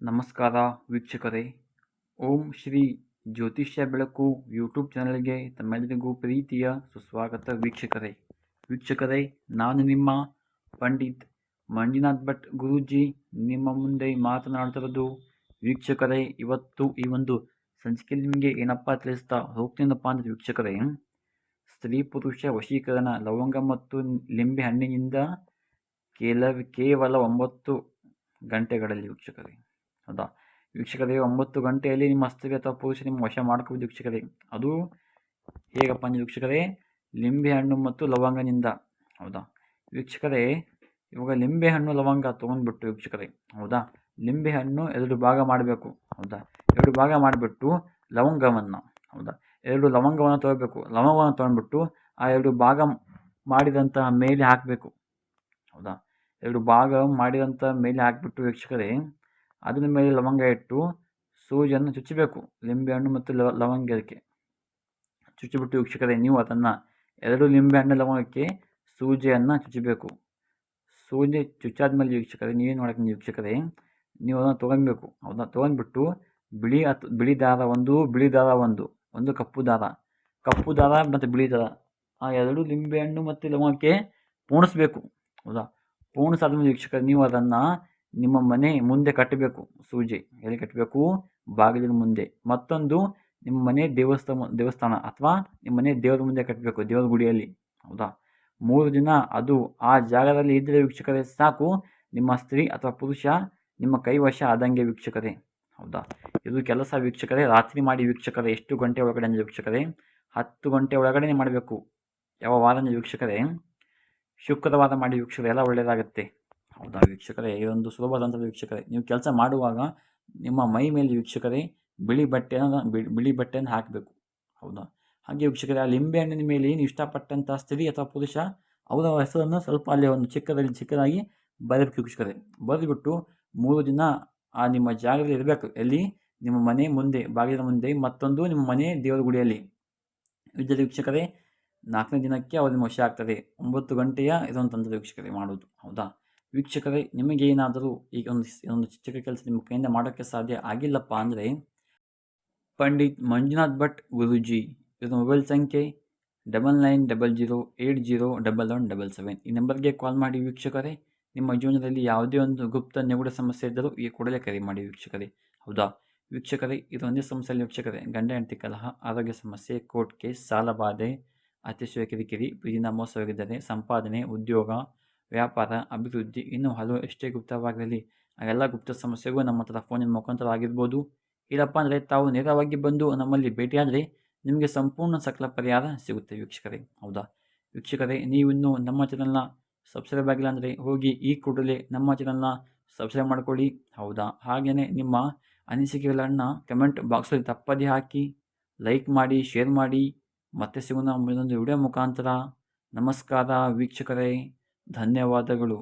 ನಮಸ್ಕಾರ ವೀಕ್ಷಕರೇ. ಓಂ ಶ್ರೀ ಜ್ಯೋತಿಷ್ಯ ಬೆಳಕು ಯೂಟ್ಯೂಬ್ ಚಾನಲ್ಗೆ ತಮ್ಮೆಲ್ಲರಿಗೂ ಪ್ರೀತಿಯ ಸುಸ್ವಾಗತ ವೀಕ್ಷಕರೇ. ವೀಕ್ಷಕರೇ, ನಾನು ನಿಮ್ಮ ಪಂಡಿತ್ ಮಂಜುನಾಥ್ ಭಟ್ ಗುರೂಜಿ. ನಿಮ್ಮ ಮುಂದೆ ಮಾತನಾಡ್ತಿರೋದು ವೀಕ್ಷಕರೇ, ಇವತ್ತು ಈ ಒಂದು ಸಂಚಿಕೆಯಲ್ಲಿ ನಿಮಗೆ ಏನಪ್ಪ ತಿಳಿಸ್ತಾ ಹೋಗ್ತೀನಪ್ಪ ಅಂದರೆ ವೀಕ್ಷಕರೇ, ಸ್ತ್ರೀ ಪುರುಷ ವಶೀಕರಣ, ಲವಂಗ ಮತ್ತು ಲಿಂಬೆ ಹಣ್ಣಿನಿಂದ ಕೇಲ ಕೇವಲ ಒಂಬತ್ತು ಗಂಟೆಗಳಲ್ಲಿ ವೀಕ್ಷಕರೇ. ಹೌದಾ? ವೀಕ್ಷಕರೇ, ಒಂಬತ್ತು ಗಂಟೆಯಲ್ಲಿ ನಿಮ್ಮ ಅಸ್ತವ್ಯ ಅಥವಾ ಪುರುಷ ನಿಮ್ಮ ವಶ ಮಾಡ್ಕೋಬೋದು ವೀಕ್ಷಕರೇ. ಅದು ಹೇಗಪ್ಪ ಅಂದರೆ ವೀಕ್ಷಕರೇ, ಲಿಂಬೆ ಹಣ್ಣು ಮತ್ತು ಲವಂಗನಿಂದ ಹೌದಾ? ವೀಕ್ಷಕರೇ, ಇವಾಗ ಲಿಂಬೆ ಹಣ್ಣು, ಲವಂಗ ತೊಗೊಂಡ್ಬಿಟ್ಟು ವೀಕ್ಷಕರೇ, ಹೌದಾ? ಲಿಂಬೆ ಹಣ್ಣು ಎರಡು ಭಾಗ ಮಾಡಬೇಕು, ಹೌದಾ? ಎರಡು ಭಾಗ ಮಾಡಿಬಿಟ್ಟು ಲವಂಗವನ್ನು, ಹೌದಾ? ಎರಡು ಲವಂಗವನ್ನು ತೊಗೋಬೇಕು, ಲವಂಗವನ್ನು ತೊಗೊಂಡ್ಬಿಟ್ಟು ಆ ಎರಡು ಭಾಗ ಮಾಡಿದಂತಹ ಮೇಲೆ ಹಾಕಬೇಕು, ಹೌದಾ? ಎರಡು ಭಾಗ ಮಾಡಿದಂಥ ಮೇಲೆ ಹಾಕಿಬಿಟ್ಟು ವೀಕ್ಷಕರೇ ಅದರ ಮೇಲೆ ಲವಂಗ ಇಟ್ಟು ಸೂಜಿಯನ್ನು ಚುಚ್ಚಬೇಕು. ಲಿಂಬೆಹಣ್ಣು ಮತ್ತು ಲವ ಲವಂಗಕ್ಕೆ ಚುಚ್ಚಿಬಿಟ್ಟು ವೀಕ್ಷಕರೆ, ನೀವು ಅದನ್ನು ಎರಡು ಲಿಂಬೆಹಣ್ಣು ಲವಂಗಕ್ಕೆ ಸೂಜಿಯನ್ನು ಚುಚ್ಚಬೇಕು. ಸೂಜಿ ಚುಚ್ಚಾದ್ಮೇಲೆ ವೀಕ್ಷಕರೇ ನೀವೇನು ಮಾಡಕ್ಕೆ ವೀಕ್ಷಕರೇ, ನೀವು ಅದನ್ನು ತೊಗೊಬೇಕು ಅದನ್ನು ತೊಗೊಂಡ್ಬಿಟ್ಟು ಬಿಳಿ ಅತ್, ಬಿಳಿ ದಾರ ಒಂದು, ಬಿಳಿ ದಾರ ಒಂದು ಒಂದು ಕಪ್ಪು ದಾರ. ಕಪ್ಪು ದಾರ ಮತ್ತು ಬಿಳಿ ದಾರ. ಆ ಎರಡು ಲಿಂಬೆಹಣ್ಣು ಮತ್ತು ಲವಂಗಕ್ಕೆ ಪೋಣಿಸ್ಬೇಕು. ಹೌದಾ? ಪೋಣಿಸಾದ್ಮೇಲೆ ವೀಕ್ಷಕರೆ, ನೀವು ಅದನ್ನು ನಿಮ್ಮ ಮನೆ ಮುಂದೆ ಕಟ್ಟಬೇಕು, ಸೂಜಿ. ಎಲ್ಲಿ ಕಟ್ಟಬೇಕು? ಬಾಗಿಲಿನ ಮುಂದೆ. ಮತ್ತೊಂದು, ನಿಮ್ಮ ಮನೆ ದೇವಸ್ಥಾನ ದೇವಸ್ಥಾನ ಅಥವಾ ನಿಮ್ಮ ಮನೆ ದೇವರ ಮುಂದೆ ಕಟ್ಟಬೇಕು, ದೇವರ ಗುಡಿಯಲ್ಲಿ. ಹೌದಾ? ಮೂರು ದಿನ ಅದು ಆ ಜಾಗದಲ್ಲಿ ಇದ್ದರೆ ವೀಕ್ಷಕರೇ ಸಾಕು. ನಿಮ್ಮ ಸ್ತ್ರೀ ಅಥವಾ ಪುರುಷ ನಿಮ್ಮ ಕೈವಶ ಆದಂಗೆ ವೀಕ್ಷಕರೇ. ಹೌದಾ? ಇದು ಕೆಲಸ ವೀಕ್ಷಕರೇ, ರಾತ್ರಿ ಮಾಡಿ ವೀಕ್ಷಕರೇ. ಎಷ್ಟು ಗಂಟೆ ಒಳಗಡೆ ಅಂದರೆ ವೀಕ್ಷಕರೇ? ಹತ್ತು ಗಂಟೆ ಒಳಗಡೆ ಮಾಡಬೇಕು. ಯಾವ ವಾರ ವೀಕ್ಷಕರೇ? ಶುಕ್ರವಾರ ಮಾಡಿ ವೀಕ್ಷಕರೇ, ಎಲ್ಲ ಒಳ್ಳೆಯದಾಗುತ್ತೆ ಹೌದಾ? ವೀಕ್ಷಕರೇ, ಇದೊಂದು ಸುಲಭ ವೀಕ್ಷಕರೇ. ನೀವು ಕೆಲಸ ಮಾಡುವಾಗ ನಿಮ್ಮ ಮೈ ಮೇಲೆ ವೀಕ್ಷಕರೇ, ಬಿಳಿ ಬಟ್ಟೆಯನ್ನು ಬಿಳಿ ಬಟ್ಟೆಯನ್ನು ಹಾಕಬೇಕು. ಹೌದಾ? ಹಾಗೆ ವೀಕ್ಷಕರೇ, ಆ ಲಿಂಬೆ ಹಣ್ಣಿನ ಮೇಲೆ ಏನು ಇಷ್ಟಪಟ್ಟಂಥ ಸ್ತ್ರೀ ಅಥವಾ ಪುರುಷ, ಅವರ ಹೆಸರನ್ನು ಸ್ವಲ್ಪ ಅಲ್ಲಿ ಒಂದು ಚಿಕ್ಕದಲ್ಲಿ ಚಿಕ್ಕದಾಗಿ ಬರಬೇಕು ವೀಕ್ಷಕರೇ. ಬರೆದುಬಿಟ್ಟು ಮೂರು ದಿನ ಆ ನಿಮ್ಮ ಜಾಗದಲ್ಲಿ ಇರಬೇಕು. ಎಲ್ಲಿ? ನಿಮ್ಮ ಮನೆ ಮುಂದೆ ಬಾಗಿಲ ಮುಂದೆ, ಮತ್ತೊಂದು ನಿಮ್ಮ ಮನೆ ದೇವರ ಗುಡಿಯಲ್ಲಿ. ಇದ್ದ ವೀಕ್ಷಕರೇ, ನಾಲ್ಕನೇ ದಿನಕ್ಕೆ ಅವರು ವಶ ಆಗ್ತದೆ. ಒಂಬತ್ತು ಗಂಟೆಯ ಇದೊಂದು ತಂತ್ರ ವೀಕ್ಷಕರೇ ಮಾಡೋದು ಹೌದಾ? ವೀಕ್ಷಕರೇ, ನಿಮಗೇನಾದರೂ ಈಗ ಒಂದು ಒಂದು ಚಿಕ್ಕ ಕೆಲಸ ನಿಮ್ಮ ಕೈಯಿಂದ ಮಾಡೋಕ್ಕೆ ಸಾಧ್ಯ ಆಗಿಲ್ಲಪ್ಪ ಅಂದರೆ ಪಂಡಿತ್ ಮಂಜುನಾಥ್ ಭಟ್ ಗುರುಜಿ. ಇವರ ಮೊಬೈಲ್ ಸಂಖ್ಯೆ double nine double zero eight zero double one double seven ಈ ನಂಬರ್ಗೆ ಕಾಲ್ ಮಾಡಿ ವೀಕ್ಷಕರೇ, ನಿಮ್ಮ ಜೀವನದಲ್ಲಿ ಯಾವುದೇ ಒಂದು ಗುಪ್ತ ನಿಗೂಢ ಸಮಸ್ಯೆ ಇದ್ದರೂ ಈ ಕೂಡಲೇ ಕರೆ ಮಾಡಿ ವೀಕ್ಷಕರೇ. ಹೌದಾ? ವೀಕ್ಷಕರೇ ಇದೊಂದೇ ಸಮಸ್ಯೆಯಲ್ಲಿ ವೀಕ್ಷಕರೇ, ಗಂಡ, ಹೆಂಡತಿ, ಕಲಹ, ಆರೋಗ್ಯ ಸಮಸ್ಯೆ ಕೋರ್ಟ್ ಕೇಸ್ ಸಾಲ ಬಾಧೆ ಅತಿಶಯ ಕಿರಿಕಿರಿ ಪ್ರೀತಿನ ಮೋಸವಾಗಿದ್ದರೆ ಸಂಪಾದನೆ, ಉದ್ಯೋಗ ವ್ಯಾಪಾರ, ಅಭಿವೃದ್ಧಿ ಇನ್ನೂ ಹಲವು ಎಷ್ಟೇ ಗುಪ್ತವಾಗಿರಲಿ ಆ ಎಲ್ಲ ಗುಪ್ತ ಸಮಸ್ಯೆಗೂ ನಮ್ಮ ಹತ್ರ ಫೋನಿನ ಮುಖಾಂತರ ಆಗಿರ್ಬೋದು. ಇಲ್ಲಪ್ಪ ಅಂದರೆ ತಾವು ನೇರವಾಗಿ ಬಂದು ನಮ್ಮಲ್ಲಿ ಭೇಟಿಯಾದರೆ ನಿಮಗೆ ಸಂಪೂರ್ಣ ಸಕಲ ಪರಿಹಾರ ಸಿಗುತ್ತೆ ವೀಕ್ಷಕರೇ. ಹೌದಾ? ವೀಕ್ಷಕರೇ ನೀವಿನ್ನೂ ನಮ್ಮ ಚಾನಲ್ನ ಸಬ್ಸ್ಕ್ರೈಬ್ ಆಗಿಲ್ಲ ಅಂದರೆ ಹೋಗಿ ಈ ಕೂಡಲೇ ನಮ್ಮ ಚಾನಲ್ನ ಸಬ್ಸ್ಕ್ರೈಬ್ ಮಾಡ್ಕೊಳ್ಳಿ. ಹೌದಾ? ಹಾಗೆಯೇ ನಿಮ್ಮ ಅನಿಸಿಕೆಗಳನ್ನು ಕಮೆಂಟ್ ಬಾಕ್ಸಲ್ಲಿ ತಪ್ಪದೇ ಹಾಕಿ ಲೈಕ್ ಮಾಡಿ ಶೇರ್ ಮಾಡಿ. ಮತ್ತೆ ಸಿಗೋಣ ಮುಂದೊಂದು ವಿಡಿಯೋ ಮುಖಾಂತರ. ನಮಸ್ಕಾರ ವೀಕ್ಷಕರೇ. ಧನ್ಯವಾದಗಳು.